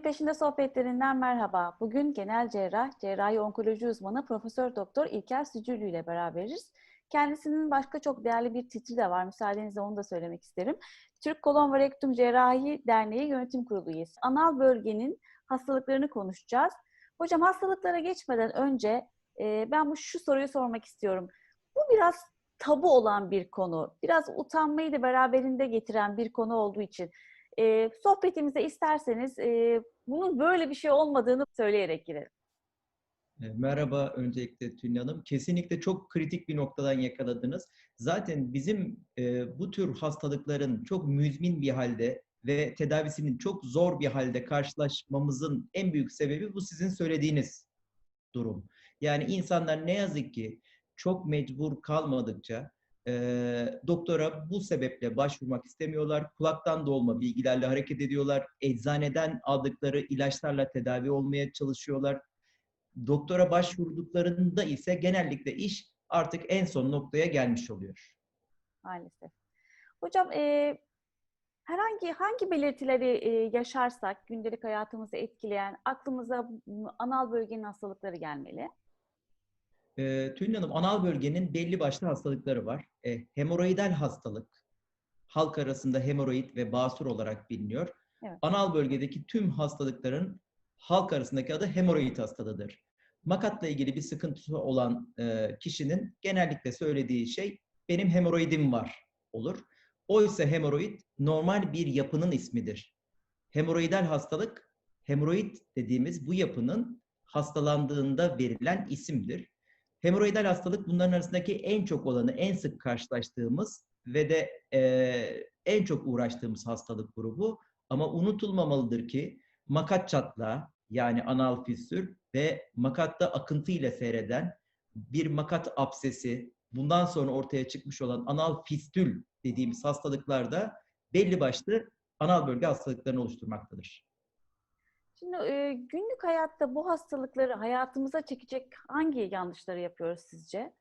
Neyin Peşinde sohbetlerinden merhaba. Bugün genel cerrah, cerrahi onkoloji uzmanı Profesör Doktor İlker Sücülü ile beraberiz. Kendisinin başka çok değerli bir titri de var. Müsaadenizle onu da söylemek isterim. Türk Kolon ve Rektum Cerrahi Derneği Yönetim Kurulu üyesi. Anal bölgenin hastalıklarını konuşacağız. Hocam hastalıklara geçmeden önce e, ben bu şu soruyu sormak istiyorum. Bu biraz tabu olan bir konu. Biraz utanmayı da beraberinde getiren bir konu olduğu için e, sohbetimize isterseniz e, bunun böyle bir şey olmadığını söyleyerek girelim. E, merhaba öncelikle Tülin Hanım. Kesinlikle çok kritik bir noktadan yakaladınız. Zaten bizim e, bu tür hastalıkların çok müzmin bir halde ve tedavisinin çok zor bir halde karşılaşmamızın en büyük sebebi bu sizin söylediğiniz durum. Yani insanlar ne yazık ki çok mecbur kalmadıkça e, doktora bu sebeple başvurmak istemiyorlar. Kulaktan dolma bilgilerle hareket ediyorlar. Eczaneden aldıkları ilaçlarla tedavi olmaya çalışıyorlar. Doktora başvurduklarında ise genellikle iş artık en son noktaya gelmiş oluyor. Maalesef. Hocam e, herhangi hangi belirtileri e, yaşarsak gündelik hayatımızı etkileyen aklımıza anal bölgenin hastalıkları gelmeli? E, Tülin Hanım, anal bölgenin belli başlı hastalıkları var. E, hemoroidal hastalık, halk arasında hemoroid ve basur olarak biliniyor. Evet. Anal bölgedeki tüm hastalıkların halk arasındaki adı hemoroid hastalığıdır. Makatla ilgili bir sıkıntısı olan e, kişinin genellikle söylediği şey benim hemoroidim var olur. Oysa hemoroid normal bir yapının ismidir. Hemoroidal hastalık, hemoroid dediğimiz bu yapının hastalandığında verilen isimdir. Hemoroidal hastalık bunların arasındaki en çok olanı, en sık karşılaştığımız ve de e, en çok uğraştığımız hastalık grubu. Ama unutulmamalıdır ki makat çatlağı yani anal fistül ve makatta akıntı ile seyreden bir makat absesi, bundan sonra ortaya çıkmış olan anal fistül dediğimiz hastalıklarda belli başlı anal bölge hastalıklarını oluşturmaktadır. Şimdi e, günlük hayatta bu hastalıkları hayatımıza çekecek hangi yanlışları yapıyoruz sizce?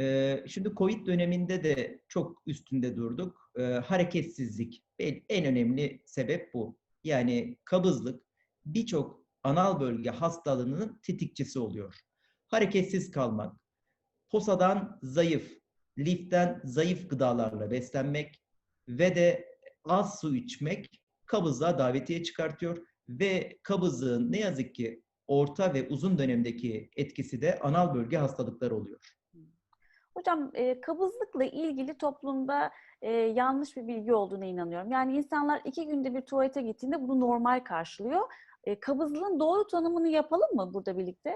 Ee, şimdi Covid döneminde de çok üstünde durduk. Ee, hareketsizlik en önemli sebep bu. Yani kabızlık birçok anal bölge hastalığının tetikçisi oluyor. Hareketsiz kalmak, posadan zayıf, liften zayıf gıdalarla beslenmek ve de az su içmek kabızlığa davetiye çıkartıyor ve kabızlığın ne yazık ki orta ve uzun dönemdeki etkisi de anal bölge hastalıkları oluyor. Hocam e, kabızlıkla ilgili toplumda e, yanlış bir bilgi olduğuna inanıyorum. Yani insanlar iki günde bir tuvalete gittiğinde bunu normal karşılıyor. E, kabızlığın doğru tanımını yapalım mı burada birlikte?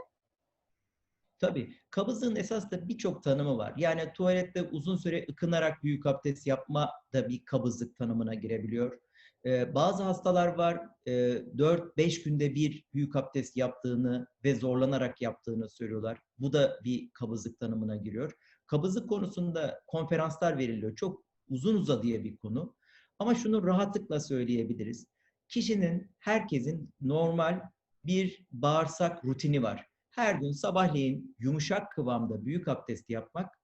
Tabii. Kabızlığın esas da birçok tanımı var. Yani tuvalette uzun süre ıkınarak büyük abdest yapma da bir kabızlık tanımına girebiliyor. Ee, bazı hastalar var e, 4-5 günde bir büyük abdest yaptığını ve zorlanarak yaptığını söylüyorlar. Bu da bir kabızlık tanımına giriyor. Kabızlık konusunda konferanslar veriliyor. Çok uzun uzadıya bir konu. Ama şunu rahatlıkla söyleyebiliriz. Kişinin, herkesin normal bir bağırsak rutini var. Her gün sabahleyin yumuşak kıvamda büyük abdest yapmak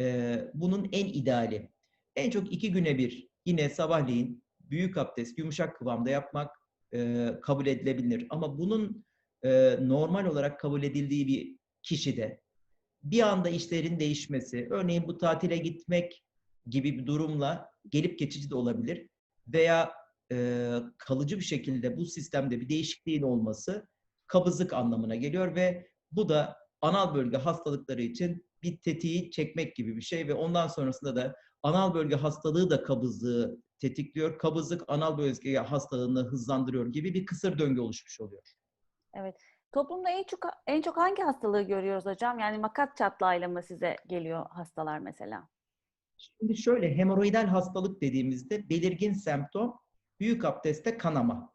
e, bunun en ideali. En çok iki güne bir yine sabahleyin büyük abdest yumuşak kıvamda yapmak e, kabul edilebilir. Ama bunun e, normal olarak kabul edildiği bir kişide bir anda işlerin değişmesi, örneğin bu tatile gitmek gibi bir durumla gelip geçici de olabilir veya e, kalıcı bir şekilde bu sistemde bir değişikliğin olması kabızlık anlamına geliyor ve bu da anal bölge hastalıkları için bir tetiği çekmek gibi bir şey ve ondan sonrasında da anal bölge hastalığı da kabızlığı tetikliyor. Kabızlık anal bölge hastalığını hızlandırıyor gibi bir kısır döngü oluşmuş oluyor. Evet. Toplumda en çok en çok hangi hastalığı görüyoruz hocam? Yani makat çatlağıyla mı size geliyor hastalar mesela? Şimdi şöyle hemoroidal hastalık dediğimizde belirgin semptom büyük abdestte kanama.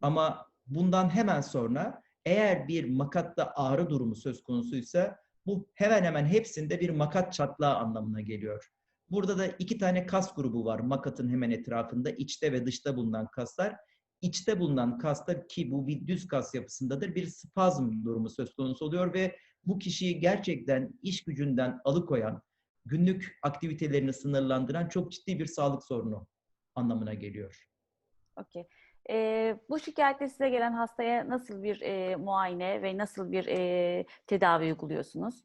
Ama bundan hemen sonra eğer bir makatta ağrı durumu söz konusuysa bu hemen hemen hepsinde bir makat çatlağı anlamına geliyor. Burada da iki tane kas grubu var makatın hemen etrafında içte ve dışta bulunan kaslar. İçte bulunan kasta ki bu bir düz kas yapısındadır bir spazm durumu söz konusu oluyor ve bu kişiyi gerçekten iş gücünden alıkoyan, günlük aktivitelerini sınırlandıran çok ciddi bir sağlık sorunu anlamına geliyor. Okey. E, bu şikayetle size gelen hastaya nasıl bir e, muayene ve nasıl bir e, tedavi uyguluyorsunuz?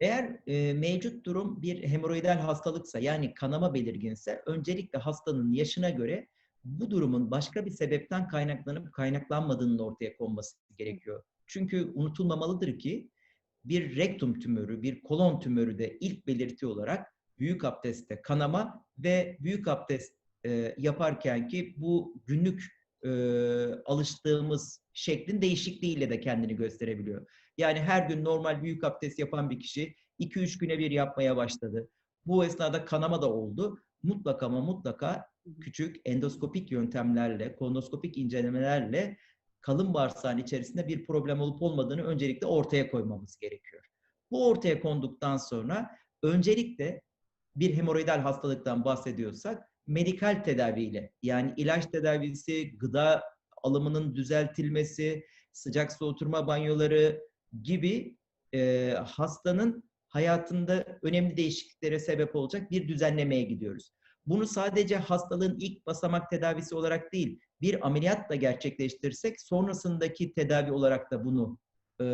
Eğer e, mevcut durum bir hemoroidal hastalıksa yani kanama belirginse öncelikle hastanın yaşına göre bu durumun başka bir sebepten kaynaklanıp kaynaklanmadığının ortaya konması gerekiyor. Çünkü unutulmamalıdır ki bir rektum tümörü, bir kolon tümörü de ilk belirti olarak büyük abdestte kanama ve büyük abdest e, yaparken ki bu günlük e, alıştığımız şeklin değişikliğiyle de kendini gösterebiliyor. Yani her gün normal büyük abdest yapan bir kişi 2-3 güne bir yapmaya başladı. Bu esnada kanama da oldu. Mutlaka ama mutlaka küçük endoskopik yöntemlerle, kolonoskopik incelemelerle kalın bağırsağın içerisinde bir problem olup olmadığını öncelikle ortaya koymamız gerekiyor. Bu ortaya konduktan sonra öncelikle bir hemoroidal hastalıktan bahsediyorsak medikal tedaviyle yani ilaç tedavisi, gıda alımının düzeltilmesi, sıcak soğuturma banyoları gibi e, hastanın hayatında önemli değişikliklere sebep olacak bir düzenlemeye gidiyoruz. Bunu sadece hastalığın ilk basamak tedavisi olarak değil, bir ameliyatla gerçekleştirirsek sonrasındaki tedavi olarak da bunu e,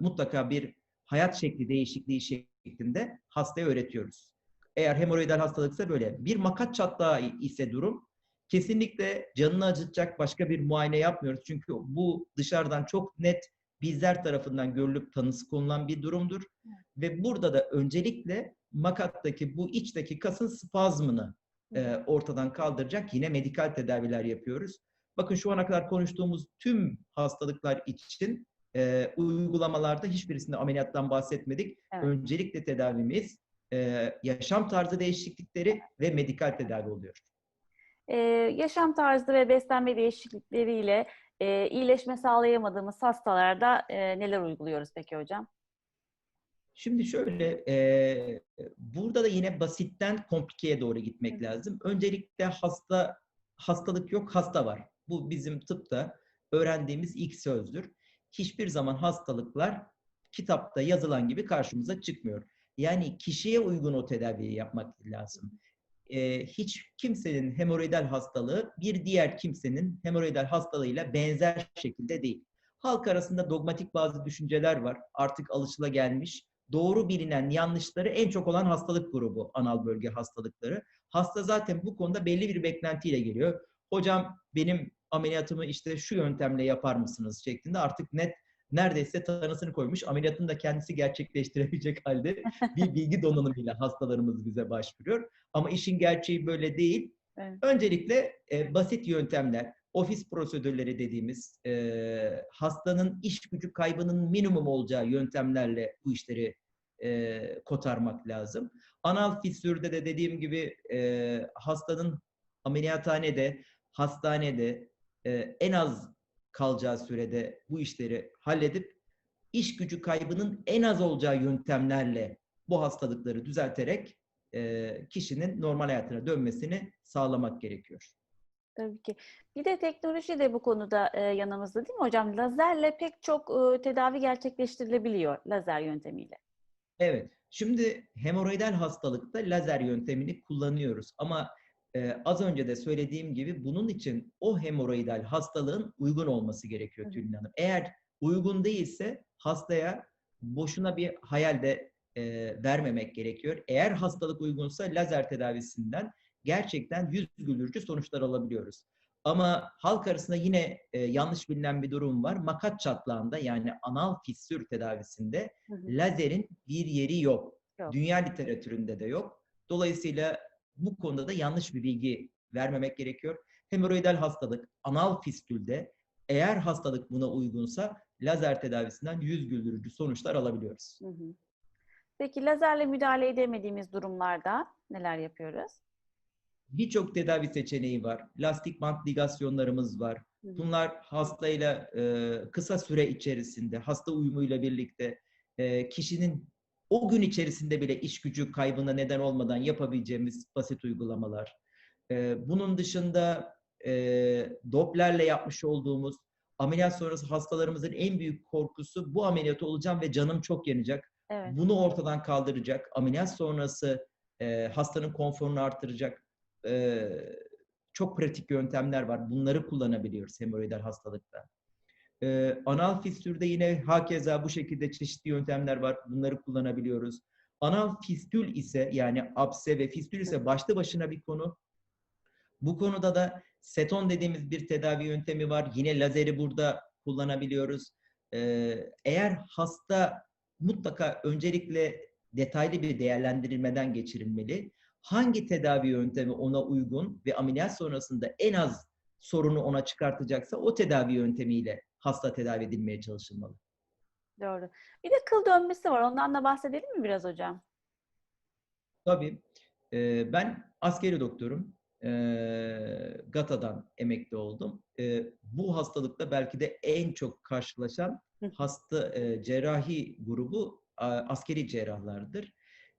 mutlaka bir hayat şekli değişikliği şeklinde hastaya öğretiyoruz. Eğer hemoroidal hastalıksa böyle. Bir makat çatlağı ise durum kesinlikle canını acıtacak başka bir muayene yapmıyoruz. Çünkü bu dışarıdan çok net bizler tarafından görülüp tanısı konulan bir durumdur. Ve burada da öncelikle makattaki bu içteki kasın spazmını e, ortadan kaldıracak yine medikal tedaviler yapıyoruz. Bakın şu ana kadar konuştuğumuz tüm hastalıklar için e, uygulamalarda hiçbirisinde ameliyattan bahsetmedik. Evet. Öncelikle tedavimiz e, yaşam tarzı değişiklikleri ve medikal tedavi oluyor. Ee, yaşam tarzı ve beslenme değişiklikleriyle e, iyileşme sağlayamadığımız hastalarda e, neler uyguluyoruz peki hocam? Şimdi şöyle, e, burada da yine basitten komplikeye doğru gitmek lazım. Öncelikle hasta hastalık yok, hasta var. Bu bizim tıpta öğrendiğimiz ilk sözdür. Hiçbir zaman hastalıklar kitapta yazılan gibi karşımıza çıkmıyor. Yani kişiye uygun o tedaviyi yapmak lazım. Ee, hiç kimsenin hemoroidal hastalığı bir diğer kimsenin hemoroidal hastalığıyla benzer şekilde değil. Halk arasında dogmatik bazı düşünceler var. Artık alışıla gelmiş. Doğru bilinen yanlışları en çok olan hastalık grubu anal bölge hastalıkları. Hasta zaten bu konuda belli bir beklentiyle geliyor. Hocam benim ameliyatımı işte şu yöntemle yapar mısınız şeklinde artık net neredeyse tanısını koymuş. Ameliyatını da kendisi gerçekleştirebilecek halde bir bilgi donanımıyla hastalarımız bize başvuruyor. Ama işin gerçeği böyle değil. Evet. Öncelikle e, basit yöntemler, ofis prosedürleri dediğimiz e, hastanın iş gücü kaybının minimum olacağı yöntemlerle bu işleri e, kotarmak lazım. Anal fissürde de dediğim gibi e, hastanın ameliyathanede, hastanede e, en az kalacağı sürede bu işleri halledip iş gücü kaybının en az olacağı yöntemlerle bu hastalıkları düzelterek e, kişinin normal hayatına dönmesini sağlamak gerekiyor. Tabii ki. Bir de teknoloji de bu konuda e, yanımızda değil mi hocam? Lazerle pek çok e, tedavi gerçekleştirilebiliyor lazer yöntemiyle. Evet. Şimdi hemoroidal hastalıkta lazer yöntemini kullanıyoruz ama ee, az önce de söylediğim gibi bunun için o hemoroidal hastalığın uygun olması gerekiyor Tülin Hanım. Eğer uygun değilse hastaya boşuna bir hayal de e, vermemek gerekiyor. Eğer hastalık uygunsa lazer tedavisinden gerçekten yüz güldürücü sonuçlar alabiliyoruz. Ama halk arasında yine e, yanlış bilinen bir durum var. Makat çatlağında yani anal fissür tedavisinde hı hı. lazerin bir yeri yok. yok. Dünya literatüründe de yok. Dolayısıyla bu konuda da yanlış bir bilgi vermemek gerekiyor. Hemoroidal hastalık, anal fistülde eğer hastalık buna uygunsa lazer tedavisinden yüz güldürücü sonuçlar alabiliyoruz. Hı hı. Peki lazerle müdahale edemediğimiz durumlarda neler yapıyoruz? Birçok tedavi seçeneği var. Lastik bant ligasyonlarımız var. Bunlar hastayla e, kısa süre içerisinde, hasta uyumuyla birlikte e, kişinin o gün içerisinde bile iş gücü kaybına neden olmadan yapabileceğimiz basit uygulamalar. Ee, bunun dışında e, Doppler'le yapmış olduğumuz ameliyat sonrası hastalarımızın en büyük korkusu bu ameliyat olacağım ve canım çok yanacak. Evet. Bunu ortadan kaldıracak. Ameliyat sonrası e, hastanın konforunu artıracak. E, çok pratik yöntemler var. Bunları kullanabiliyoruz hemoroidal hastalıkta. Ee, anal fistülde yine hakeza bu şekilde çeşitli yöntemler var. Bunları kullanabiliyoruz. Anal fistül ise yani apse ve fistül ise başlı başına bir konu. Bu konuda da seton dediğimiz bir tedavi yöntemi var. Yine lazeri burada kullanabiliyoruz. Ee, eğer hasta mutlaka öncelikle detaylı bir değerlendirilmeden geçirilmeli. Hangi tedavi yöntemi ona uygun ve ameliyat sonrasında en az sorunu ona çıkartacaksa o tedavi yöntemiyle hasta tedavi edilmeye çalışılmalı. Doğru. Bir de kıl dönmesi var. Ondan da bahsedelim mi biraz hocam? Tabii. Ee, ben askeri doktorum. Ee, GATA'dan emekli oldum. Ee, bu hastalıkta belki de en çok karşılaşan hasta e, cerrahi grubu a, askeri cerrahlardır.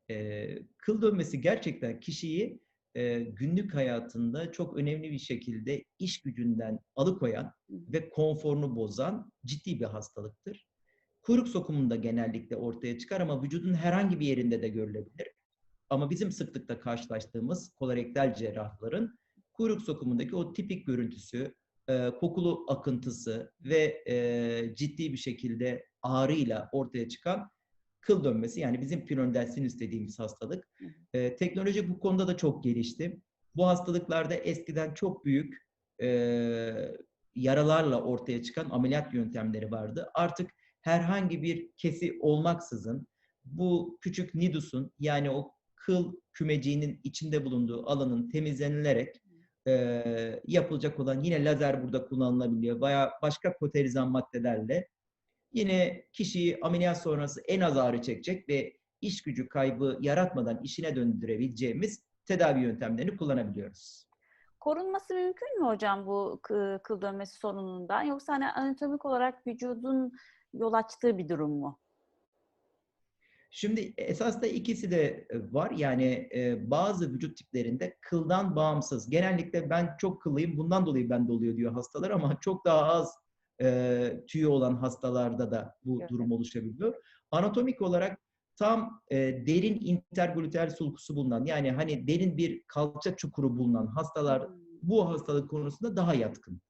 Ee, kıl dönmesi gerçekten kişiyi e, günlük hayatında çok önemli bir şekilde iş gücünden alıkoyan ve konforunu bozan ciddi bir hastalıktır. Kuyruk sokumunda genellikle ortaya çıkar ama vücudun herhangi bir yerinde de görülebilir. Ama bizim sıklıkla karşılaştığımız kolorektal cerrahların kuyruk sokumundaki o tipik görüntüsü, e, kokulu akıntısı ve e, ciddi bir şekilde ağrıyla ortaya çıkan kıl dönmesi yani bizim piramidal sinüs dediğimiz hastalık. E, teknoloji bu konuda da çok gelişti. Bu hastalıklarda eskiden çok büyük e, yaralarla ortaya çıkan ameliyat yöntemleri vardı. Artık herhangi bir kesi olmaksızın bu küçük nidusun yani o kıl kümeciğinin içinde bulunduğu alanın temizlenilerek e, yapılacak olan yine lazer burada kullanılabiliyor veya başka koterizan maddelerle yine kişiyi ameliyat sonrası en az ağrı çekecek ve iş gücü kaybı yaratmadan işine döndürebileceğimiz tedavi yöntemlerini kullanabiliyoruz. Korunması mümkün mü hocam bu kıl dönmesi sorunundan? Yoksa hani anatomik olarak vücudun yol açtığı bir durum mu? Şimdi esas da ikisi de var. Yani e, bazı vücut tiplerinde kıldan bağımsız. Genellikle ben çok kıllıyım bundan dolayı bende oluyor diyor hastalar ama çok daha az e, tüyü olan hastalarda da bu evet. durum oluşabiliyor. Anatomik olarak tam e, derin intergluteal sulkusu bulunan yani hani derin bir kalça çukuru bulunan hastalar bu hastalık konusunda daha yatkın.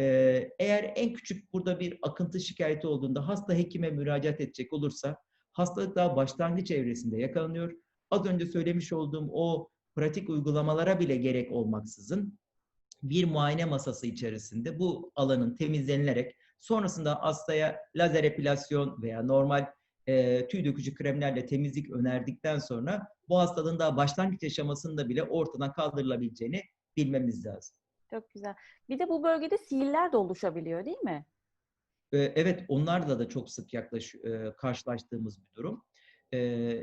E, eğer en küçük burada bir akıntı şikayeti olduğunda hasta hekime müracaat edecek olursa hastalık daha başlangıç evresinde yakalanıyor. Az önce söylemiş olduğum o pratik uygulamalara bile gerek olmaksızın bir muayene masası içerisinde bu alanın temizlenilerek sonrasında hastaya lazer epilasyon veya normal e, tüy dökücü kremlerle temizlik önerdikten sonra bu hastalığın daha başlangıç aşamasında bile ortadan kaldırılabileceğini bilmemiz lazım. Çok güzel. Bir de bu bölgede sihirler de oluşabiliyor değil mi? Evet, onlarla da çok sık yaklaş, karşılaştığımız bir durum.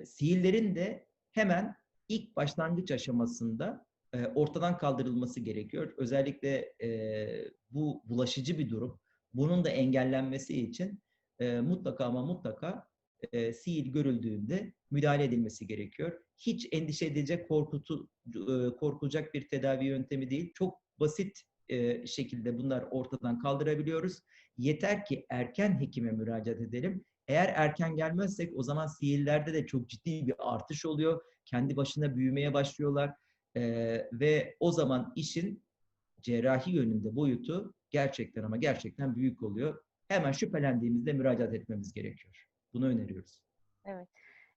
Sihirlerin de hemen ilk başlangıç aşamasında ortadan kaldırılması gerekiyor. Özellikle bu bulaşıcı bir durum. Bunun da engellenmesi için mutlaka ama mutlaka sihir görüldüğünde müdahale edilmesi gerekiyor. Hiç endişe edilecek, korkutu, korkulacak bir tedavi yöntemi değil. Çok basit şekilde bunlar ortadan kaldırabiliyoruz. Yeter ki erken hekime müracaat edelim. Eğer erken gelmezsek o zaman sihirlerde de çok ciddi bir artış oluyor. Kendi başına büyümeye başlıyorlar. Ee, ve o zaman işin cerrahi yönünde boyutu gerçekten ama gerçekten büyük oluyor. Hemen şüphelendiğimizde müracaat etmemiz gerekiyor. Bunu öneriyoruz. Evet.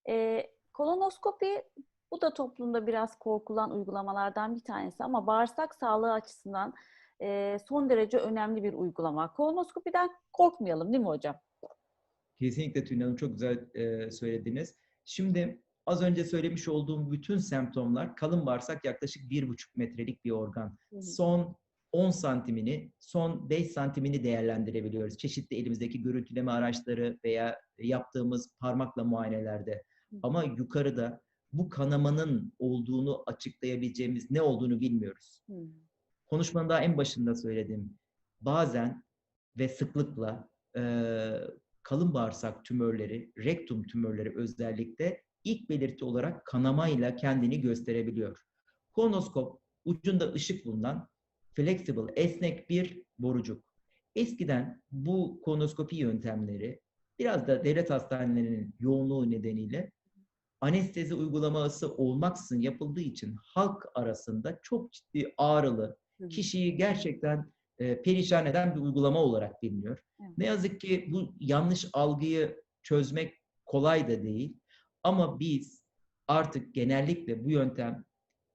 Ee, kolonoskopi bu da toplumda biraz korkulan uygulamalardan bir tanesi ama bağırsak sağlığı açısından son derece önemli bir uygulama. Kolonoskopiden korkmayalım değil mi hocam? Kesinlikle Tülin Hanım çok güzel söylediniz. Şimdi az önce söylemiş olduğum bütün semptomlar kalın bağırsak yaklaşık bir buçuk metrelik bir organ. Son 10 santimini, son 5 santimini değerlendirebiliyoruz. Çeşitli elimizdeki görüntüleme araçları veya yaptığımız parmakla muayenelerde. Ama yukarıda bu kanamanın olduğunu açıklayabileceğimiz ne olduğunu bilmiyoruz. Konuşmanın daha en başında söyledim. Bazen ve sıklıkla e, kalın bağırsak tümörleri, rektum tümörleri özellikle ilk belirti olarak kanamayla kendini gösterebiliyor. Konoskop ucunda ışık bulunan flexible, esnek bir borucuk. Eskiden bu konoskopi yöntemleri biraz da devlet hastanelerinin yoğunluğu nedeniyle anestezi uygulaması olmaksızın yapıldığı için halk arasında çok ciddi ağrılı, kişiyi gerçekten e, perişan eden bir uygulama olarak biliniyor. Evet. Ne yazık ki bu yanlış algıyı çözmek kolay da değil. Ama biz artık genellikle bu yöntem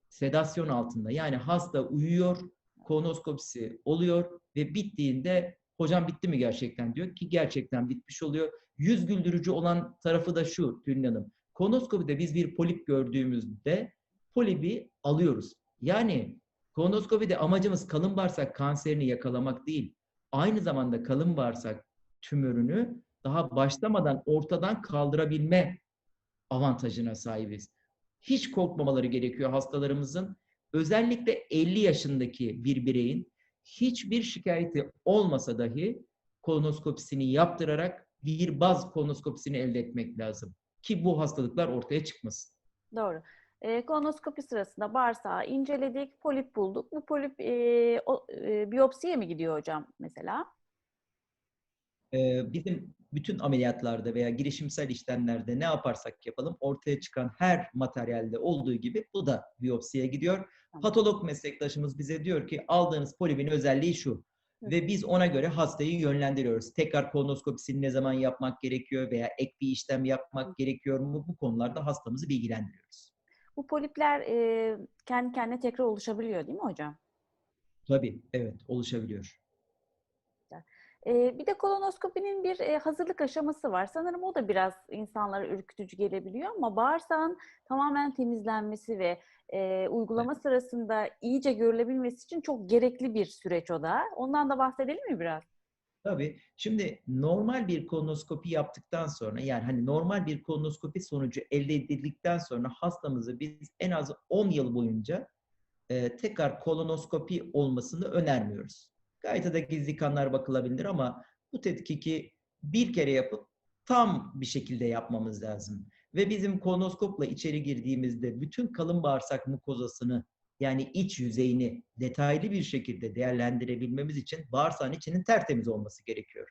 sedasyon altında yani hasta uyuyor, kolonoskopisi oluyor ve bittiğinde hocam bitti mi gerçekten diyor ki gerçekten bitmiş oluyor. Yüz güldürücü olan tarafı da şu Tülin Hanım. Kolonoskopide biz bir polip gördüğümüzde polibi alıyoruz. Yani kolonoskopide amacımız kalın bağırsak kanserini yakalamak değil. Aynı zamanda kalın bağırsak tümörünü daha başlamadan ortadan kaldırabilme avantajına sahibiz. Hiç korkmamaları gerekiyor hastalarımızın. Özellikle 50 yaşındaki bir bireyin hiçbir şikayeti olmasa dahi kolonoskopisini yaptırarak bir baz kolonoskopisini elde etmek lazım. Ki bu hastalıklar ortaya çıkmasın. Doğru. E, kolonoskopi sırasında bağırsağı inceledik, polip bulduk. Bu polip e, o, e, biyopsiye mi gidiyor hocam mesela? Ee, bizim bütün ameliyatlarda veya girişimsel işlemlerde ne yaparsak yapalım ortaya çıkan her materyalde olduğu gibi bu da biyopsiye gidiyor. Patolog meslektaşımız bize diyor ki aldığınız polibin özelliği şu. Ve biz ona göre hastayı yönlendiriyoruz. Tekrar kolonoskopisini ne zaman yapmak gerekiyor veya ek bir işlem yapmak gerekiyor mu? Bu konularda hastamızı bilgilendiriyoruz. Bu polipler e, kendi kendine tekrar oluşabiliyor değil mi hocam? Tabii, evet oluşabiliyor. Bir de kolonoskopinin bir hazırlık aşaması var. Sanırım o da biraz insanlara ürkütücü gelebiliyor ama bağırsağın tamamen temizlenmesi ve e, uygulama sırasında iyice görülebilmesi için çok gerekli bir süreç o da. Ondan da bahsedelim mi biraz? Tabii. Şimdi normal bir kolonoskopi yaptıktan sonra yani hani normal bir kolonoskopi sonucu elde edildikten sonra hastamızı biz en az 10 yıl boyunca e, tekrar kolonoskopi olmasını önermiyoruz. Gayet de gizli kanlar bakılabilir ama bu tetkiki bir kere yapıp tam bir şekilde yapmamız lazım. Ve bizim kolonoskopla içeri girdiğimizde bütün kalın bağırsak mukozasını yani iç yüzeyini detaylı bir şekilde değerlendirebilmemiz için bağırsağın içinin tertemiz olması gerekiyor.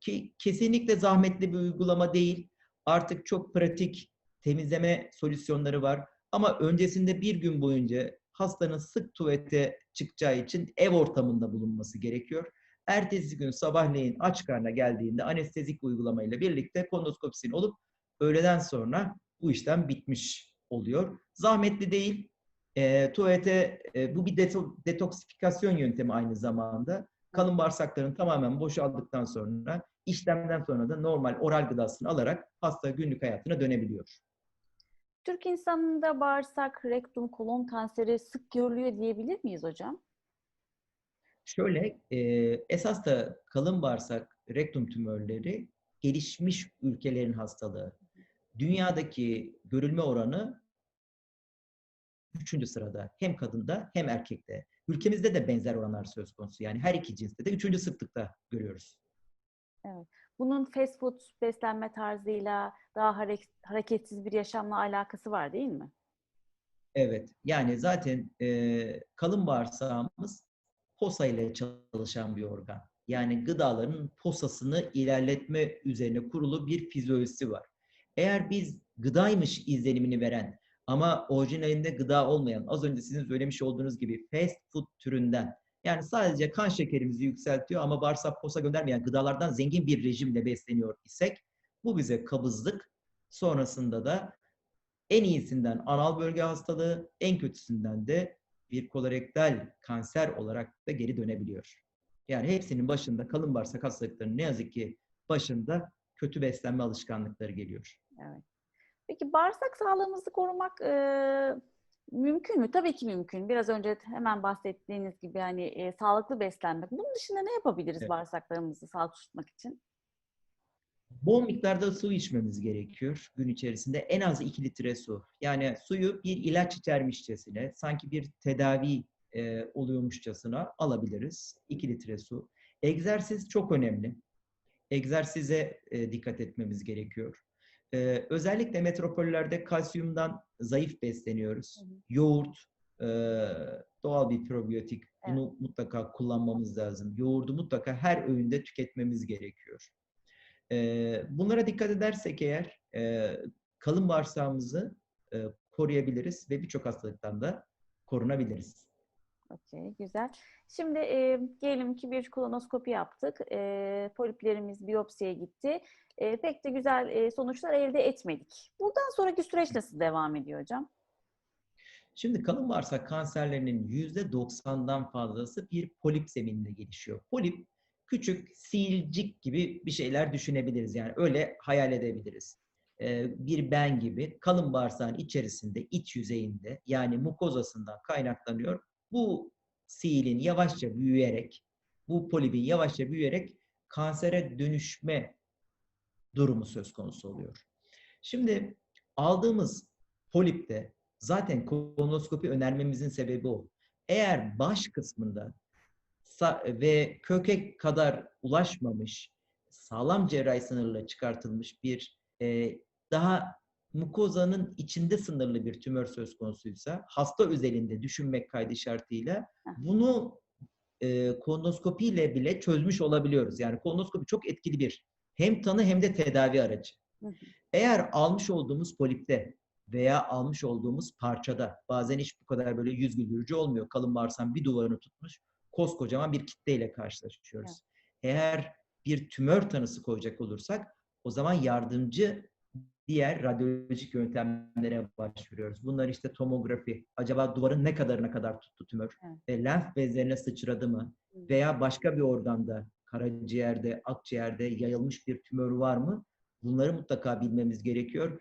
Ki kesinlikle zahmetli bir uygulama değil. Artık çok pratik temizleme solüsyonları var. Ama öncesinde bir gün boyunca hastanın sık tuvalete çıkacağı için ev ortamında bulunması gerekiyor. Ertesi gün sabahleyin aç karnına geldiğinde anestezik uygulamayla birlikte kolonoskopisini olup öğleden sonra bu işlem bitmiş oluyor. Zahmetli değil. E, tuvalete e, bu bir deto- detoksifikasyon yöntemi aynı zamanda. Kalın bağırsakların tamamen boşaldıktan sonra işlemden sonra da normal oral gıdasını alarak hasta günlük hayatına dönebiliyor. Türk insanında bağırsak, rektum, kolon kanseri sık görülüyor diyebilir miyiz hocam? Şöyle, e, esas da kalın bağırsak rektum tümörleri gelişmiş ülkelerin hastalığı. Dünyadaki görülme oranı üçüncü sırada. Hem kadında hem erkekte. Ülkemizde de benzer oranlar söz konusu. Yani her iki cinste de üçüncü sıklıkta görüyoruz. Bunun fast food beslenme tarzıyla daha hare- hareketsiz bir yaşamla alakası var değil mi? Evet, yani zaten e, kalın bağırsağımız posa ile çalışan bir organ. Yani gıdaların posasını ilerletme üzerine kurulu bir fizyolojisi var. Eğer biz gıdaymış izlenimini veren ama orijinalinde gıda olmayan, az önce sizin söylemiş olduğunuz gibi fast food türünden, yani sadece kan şekerimizi yükseltiyor ama bağırsak posa göndermeyen gıdalardan zengin bir rejimle besleniyor isek, bu bize kabızlık, sonrasında da en iyisinden anal bölge hastalığı, en kötüsünden de bir kolorektal kanser olarak da geri dönebiliyor. Yani hepsinin başında kalın bağırsak hastalıklarının ne yazık ki başında kötü beslenme alışkanlıkları geliyor. Evet. Peki bağırsak sağlığımızı korumak mümkün mü? Tabii ki mümkün. Biraz önce hemen bahsettiğiniz gibi hani e, sağlıklı beslenmek. Bunun dışında ne yapabiliriz Evet. bağırsaklarımızı sağlıklı tutmak için? Bol miktarda su içmemiz gerekiyor gün içerisinde. En az 2 litre su. Yani suyu bir ilaç içermişçesine, sanki bir tedavi e, oluyormuşçasına alabiliriz. 2 litre su. Egzersiz çok önemli. Egzersize e, dikkat etmemiz gerekiyor. E, özellikle metropollerde kalsiyumdan zayıf besleniyoruz. Hı hı. Yoğurt, e, doğal bir probiyotik. Bunu mutlaka kullanmamız lazım. Yoğurdu mutlaka her öğünde tüketmemiz gerekiyor. Ee, bunlara dikkat edersek eğer e, kalın bağırsağımızı e, koruyabiliriz ve birçok hastalıktan da korunabiliriz. Okey, güzel. Şimdi e, diyelim ki bir kolonoskopi yaptık. E, poliplerimiz biyopsiye gitti. E, pek de güzel e, sonuçlar elde etmedik. Buradan sonraki süreç nasıl devam ediyor hocam? Şimdi kalın bağırsak kanserlerinin %90'dan fazlası bir polip zemininde gelişiyor. Polip küçük siilcik gibi bir şeyler düşünebiliriz. Yani öyle hayal edebiliriz. Ee, bir ben gibi kalın bağırsağın içerisinde, iç yüzeyinde yani mukozasından kaynaklanıyor. Bu siilin yavaşça büyüyerek, bu polipin yavaşça büyüyerek kansere dönüşme durumu söz konusu oluyor. Şimdi aldığımız polipte zaten kolonoskopi önermemizin sebebi o. Eğer baş kısmında ve köke kadar ulaşmamış, sağlam cerrahi sınırla çıkartılmış bir e, daha mukozanın içinde sınırlı bir tümör söz konusuysa hasta özelinde düşünmek kaydı şartıyla bunu e, kolonoskopi ile bile çözmüş olabiliyoruz. Yani kolonoskopi çok etkili bir hem tanı hem de tedavi aracı. Eğer almış olduğumuz polipte veya almış olduğumuz parçada bazen hiç bu kadar böyle yüz güldürücü olmuyor. Kalın bağırsağın bir duvarını tutmuş koskocaman bir kitleyle karşılaşıyoruz. Evet. Eğer bir tümör tanısı koyacak olursak o zaman yardımcı diğer radyolojik yöntemlere başvuruyoruz. Bunlar işte tomografi, acaba duvarın ne kadarına kadar tuttu tümör, evet. e, lenf bezlerine sıçradı mı veya başka bir organda, karaciğerde, akciğerde yayılmış bir tümör var mı? Bunları mutlaka bilmemiz gerekiyor.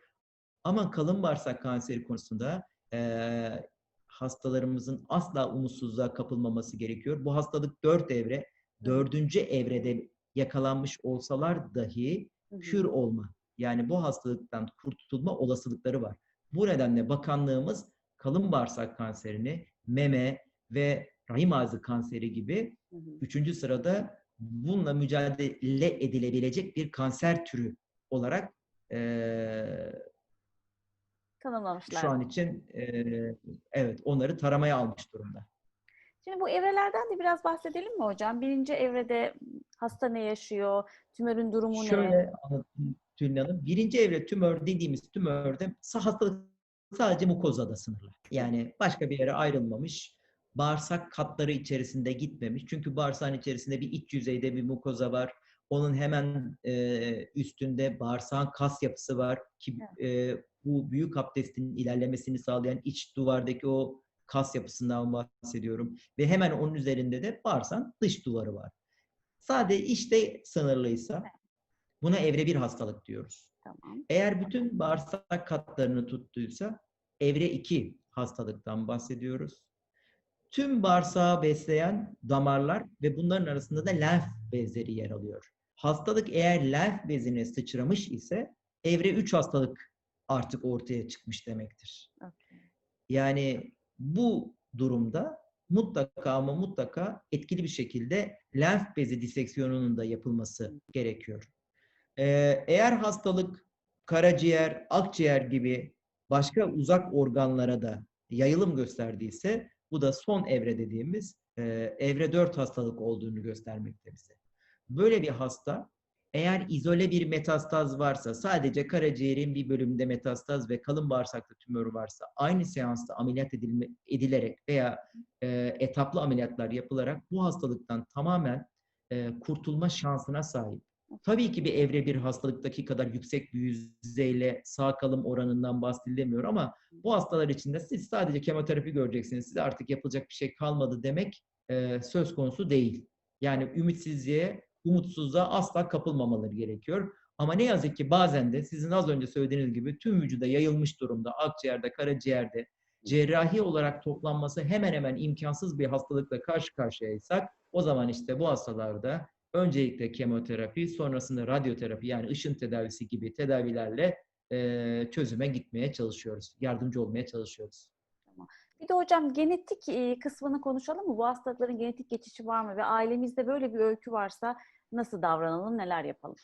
Ama kalın bağırsak kanseri konusunda e, hastalarımızın asla umutsuzluğa kapılmaması gerekiyor. Bu hastalık dört evre, dördüncü evrede yakalanmış olsalar dahi kür olma, yani bu hastalıktan kurtulma olasılıkları var. Bu nedenle bakanlığımız kalın bağırsak kanserini, meme ve rahim ağzı kanseri gibi üçüncü sırada bununla mücadele edilebilecek bir kanser türü olarak e, tanımlamışlar. Şu an için e, evet onları taramaya almış durumda. Şimdi bu evrelerden de biraz bahsedelim mi hocam? Birinci evrede hasta ne yaşıyor? Tümörün durumu Şöyle ne? Şöyle anlatayım Tülin Hanım. Birinci evre tümör dediğimiz tümörde hastalık sadece mukozada sınırlı. Yani başka bir yere ayrılmamış. Bağırsak katları içerisinde gitmemiş. Çünkü bağırsağın içerisinde bir iç yüzeyde bir mukoza var. Onun hemen e, üstünde bağırsağın kas yapısı var ki e, bu büyük abdestin ilerlemesini sağlayan iç duvardaki o kas yapısından bahsediyorum. Ve hemen onun üzerinde de bağırsağın dış duvarı var. Sadece işte sınırlıysa buna evre bir hastalık diyoruz. Tamam. Eğer bütün bağırsak katlarını tuttuysa evre iki hastalıktan bahsediyoruz. Tüm bağırsağı besleyen damarlar ve bunların arasında da lenf bezleri yer alıyor. Hastalık eğer lenf bezine sıçramış ise evre 3 hastalık artık ortaya çıkmış demektir. Okay. Yani bu durumda mutlaka ama mutlaka etkili bir şekilde lenf bezi diseksiyonunun da yapılması gerekiyor. Ee, eğer hastalık karaciğer, akciğer gibi başka uzak organlara da yayılım gösterdiyse bu da son evre dediğimiz e, evre 4 hastalık olduğunu göstermekte bize. Böyle bir hasta eğer izole bir metastaz varsa, sadece karaciğerin bir bölümünde metastaz ve kalın bağırsakta tümör varsa, aynı seansta ameliyat edilme, edilerek veya e, etaplı ameliyatlar yapılarak bu hastalıktan tamamen e, kurtulma şansına sahip. Tabii ki bir evre bir hastalıktaki kadar yüksek bir yüzdeyle sağ kalım oranından bahsedilemiyor ama bu hastalar için de siz sadece kemoterapi göreceksiniz. Size artık yapılacak bir şey kalmadı demek e, söz konusu değil. Yani ümitsizliğe umutsuzluğa asla kapılmamaları gerekiyor. Ama ne yazık ki bazen de sizin az önce söylediğiniz gibi tüm vücuda yayılmış durumda, akciğerde, karaciğerde, cerrahi olarak toplanması hemen hemen imkansız bir hastalıkla karşı karşıyaysak o zaman işte bu hastalarda öncelikle kemoterapi, sonrasında radyoterapi yani ışın tedavisi gibi tedavilerle e, çözüme gitmeye çalışıyoruz. Yardımcı olmaya çalışıyoruz. Bir de hocam genetik kısmını konuşalım mı? Bu hastalıkların genetik geçişi var mı? Ve ailemizde böyle bir öykü varsa nasıl davranalım, neler yapalım?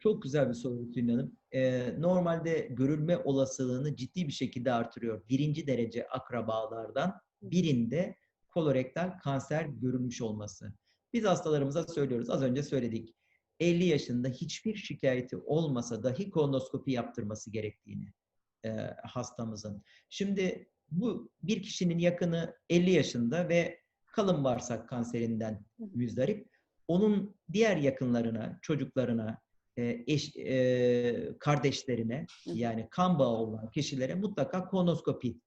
Çok güzel bir soru Tülin Hanım. Ee, normalde görülme olasılığını ciddi bir şekilde artırıyor. Birinci derece akrabalardan birinde kolorektal kanser görülmüş olması. Biz hastalarımıza söylüyoruz. Az önce söyledik. 50 yaşında hiçbir şikayeti olmasa dahi kolonoskopi yaptırması gerektiğini e, hastamızın. Şimdi Bu bir kişinin yakını 50 yaşında ve kalın bağırsak kanserinden müzdarip. Onun diğer yakınlarına, çocuklarına, e, eş, e, kardeşlerine yani kan bağı olan kişilere mutlaka kolonoskopi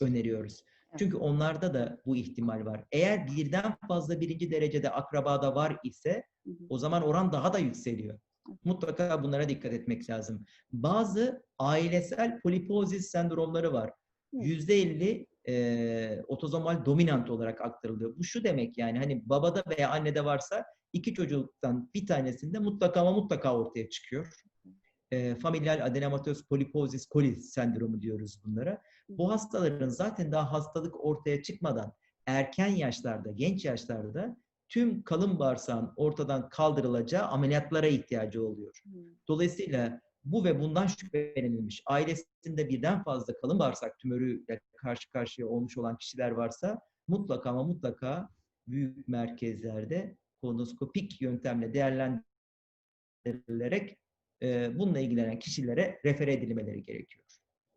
öneriyoruz. Çünkü onlarda da bu ihtimal var. Eğer birden fazla birinci derecede akrabada var ise o zaman oran daha da yükseliyor. Mutlaka bunlara dikkat etmek lazım. Bazı ailesel polipozis sendromları var. Hı. %50 e, otozomal dominant olarak aktarılıyor. Bu şu demek yani hani babada veya annede varsa iki çocuktan bir tanesinde mutlaka ama mutlaka ortaya çıkıyor. E, familial adenomatöz polipozis coli sendromu diyoruz bunlara. Bu hastaların zaten daha hastalık ortaya çıkmadan erken yaşlarda, genç yaşlarda tüm kalın bağırsağın ortadan kaldırılacağı ameliyatlara ihtiyacı oluyor. Dolayısıyla bu ve bundan şüphelenilmiş, ailesinde birden fazla kalın bağırsak tümörüyle karşı karşıya olmuş olan kişiler varsa mutlaka ama mutlaka büyük merkezlerde kolonoskopik yöntemle değerlendirilerek e, bununla ilgilenen kişilere refere edilmeleri gerekiyor.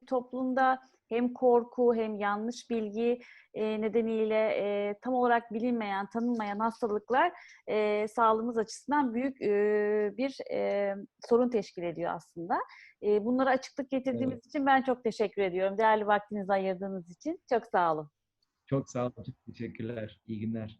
toplumda hem korku hem yanlış bilgi e, nedeniyle e, tam olarak bilinmeyen, tanınmayan hastalıklar e, sağlığımız açısından büyük e, bir e, sorun teşkil ediyor aslında. E, bunlara açıklık getirdiğiniz için ben çok teşekkür ediyorum. Değerli vaktinizi ayırdığınız için çok sağ olun. Çok sağ olun. Çok teşekkürler. İyi günler.